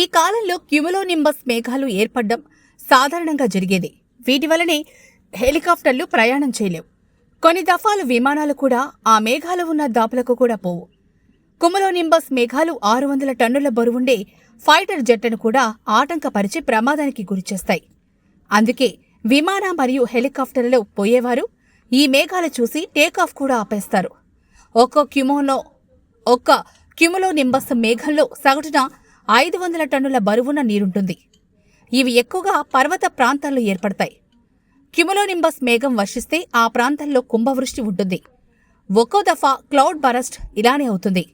ఈ కాలంలో క్యుములోనింబస్ మేఘాలు ఏర్పడడం సాధారణంగా జరిగేది. వీటి వలనే హెలికాప్టర్లు ప్రయాణం చేయలేవు. కొన్ని దఫాలు విమానాలు కూడా ఆ మేఘాలు ఉన్న దాపులకు కూడా పోవు. కుములోనింబస్ మేఘాలు ఆరు వందల టన్నుల బరువుండే ఫైటర్ జెట్లను కూడా ఆటంకపరిచి ప్రమాదానికి గురిచేస్తాయి. అందుకే విమాన మరియు హెలికాప్టర్లలో పోయేవారు ఈ మేఘాలు చూసి టేకాఫ్ కూడా ఆపేస్తారు. ఒక్కో క్యుమోలో ఒక్క క్యుములో నింబస్ మేఘంలో సగటున ఐదు వందల టన్నుల బరువున నీరుంటుంది. ఇవి ఎక్కువగా పర్వత ప్రాంతాల్లో ఏర్పడతాయి. క్యుములోనింబస్ మేఘం వర్షిస్తే ఆ ప్రాంతంలో కుంభవృష్టి ఉంటుంది. ఒక్కో దఫా క్లౌడ్ బరస్ట్ ఇలానే అవుతుంది.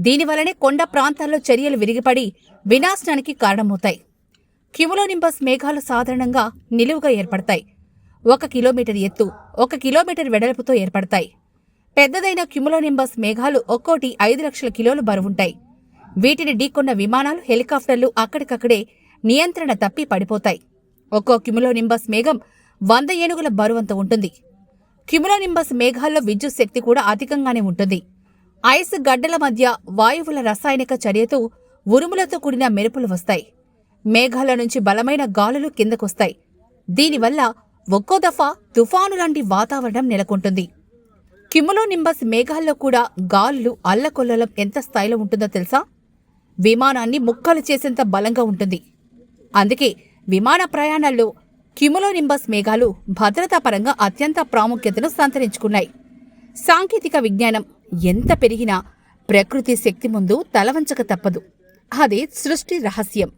దీనివలనే కొండ ప్రాంతాల్లో చర్యలు విరిగిపడి వినాశనానికి కారణమవుతాయి. క్యుములోనింబస్ మేఘాలు సాధారణంగా నిలువుగా ఏర్పడతాయి. ఒక కిలోమీటర్ ఎత్తు ఒక కిలోమీటర్ వెడల్పుతో ఏర్పడతాయి. పెద్దదైన క్యుములోనింబస్ మేఘాలు ఒక్కోటి ఐదు లక్షల కిలోలు బరువుంటాయి. వీటిని ఢీకొన్న విమానాలు హెలికాప్టర్లు అక్కడికక్కడే నియంత్రణ తప్పి పడిపోతాయి. ఒక్కో క్యుములోనింబస్ మేఘం వంద ఏనుగుల బరువంత ఉంటుంది. క్యుములోనింబస్ మేఘాల్లో విద్యుత్ శక్తి కూడా అధికంగానే ఉంటుంది. ఐస్ గడ్డల మధ్య వాయువుల రసాయనిక చర్యతో ఉరుములతో కూడిన మెరుపులు వస్తాయి. మేఘాల నుంచి బలమైన గాలులు కిందకొస్తాయి. దీనివల్ల ఒక్కో దఫా తుఫాను లాంటి వాతావరణం నెలకొంటుంది. కిములోనింబస్ మేఘాల్లో కూడా గాలులు అల్లకొల్లలం ఎంత స్థాయిలో ఉంటుందో తెలుసా? విమానాన్ని ముక్కలు చేసేంత బలంగా ఉంటుంది. అందుకే విమాన ప్రయాణాల్లో క్యుములోనింబస్ మేఘాలు భద్రతా పరంగా అత్యంత ప్రాముఖ్యతను సంతరించుకున్నాయి. సాంకేతిక విజ్ఞానం ఎంత పెరిగినా ప్రకృతి శక్తి ముందు తలవంచక తప్పదు. అదే సృష్టి రహస్యం.